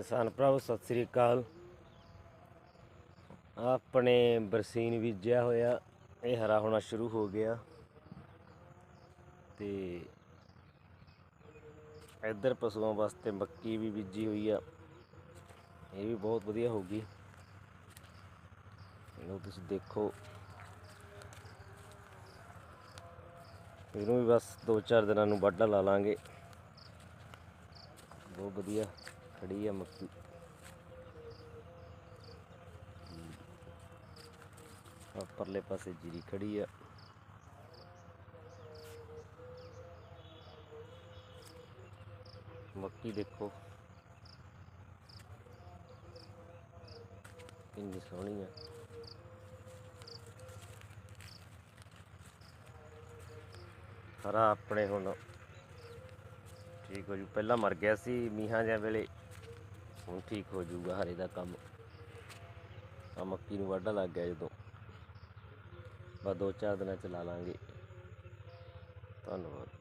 ਕਿਸਾਨ ਭਰਾਵੋ, ਸਤਿ ਸ੍ਰੀ ਅਕਾਲ। ਆਪਣੇ ਬਰਸੀਨ ਬੀਜਿਆ ਹੋਇਆ, ਇਹ ਹਰਾ ਹੋਣਾ ਸ਼ੁਰੂ ਹੋ ਗਿਆ। ਤੇ ਇੱਧਰ ਪਸ਼ੂਆਂ ਵਾਸਤੇ ਮੱਕੀ ਵੀ ਬੀਜੀ ਹੋਈ ਆ। ਇਹ ਵੀ ਬਹੁਤ ਵਧੀਆ ਹੋਊਗੀ ਇਹਨੂੰ ਤੁਸੀਂ ਦੇਖੋ। ਇਹਨੂੰ ਵੀ ਬਸ 2-4 ਦਿਨਾਂ ਨੂੰ ਵਾਢਾ ਲਾ ਲਾਂਗੇ। ਬਹੁਤ ਵਧੀਆ। ਖੜੀ ਆ ਮੱਕੀ। ਆ ਪਰਲੇ ਪਾਸੇ ਜੀਰੀ ਖੜੀ ਆ। ਮੱਕੀ ਦੇਖੋ। ਇੰਨੀ ਸੋਹਣੀ ਆ। ਹਰਾ ਆਪਣੇ ਹੁਣ। ਠੀਕ ਹੋ ਜੂ। ਪਹਿਲਾਂ ਮਰ ਗਿਆ ਸੀ ਮੀਹਾਂ ਜਾਂ ਵੇਲੇ। ਹੁਣ ਠੀਕ ਹੋ ਜਾਊਗਾ ਹਰੇ ਦਾ ਕੰਮ। ਆ ਮੱਕੀ ਨੂੰ ਵਾਢਾ ਲੱਗ ਗਿਆ ਜਦੋਂ। ਬਸ ਦੋ ਚਾਰ ਦਿਨਾਂ ਚ ਲਾ ਲਾਂਗੇ। ਧੰਨਵਾਦ।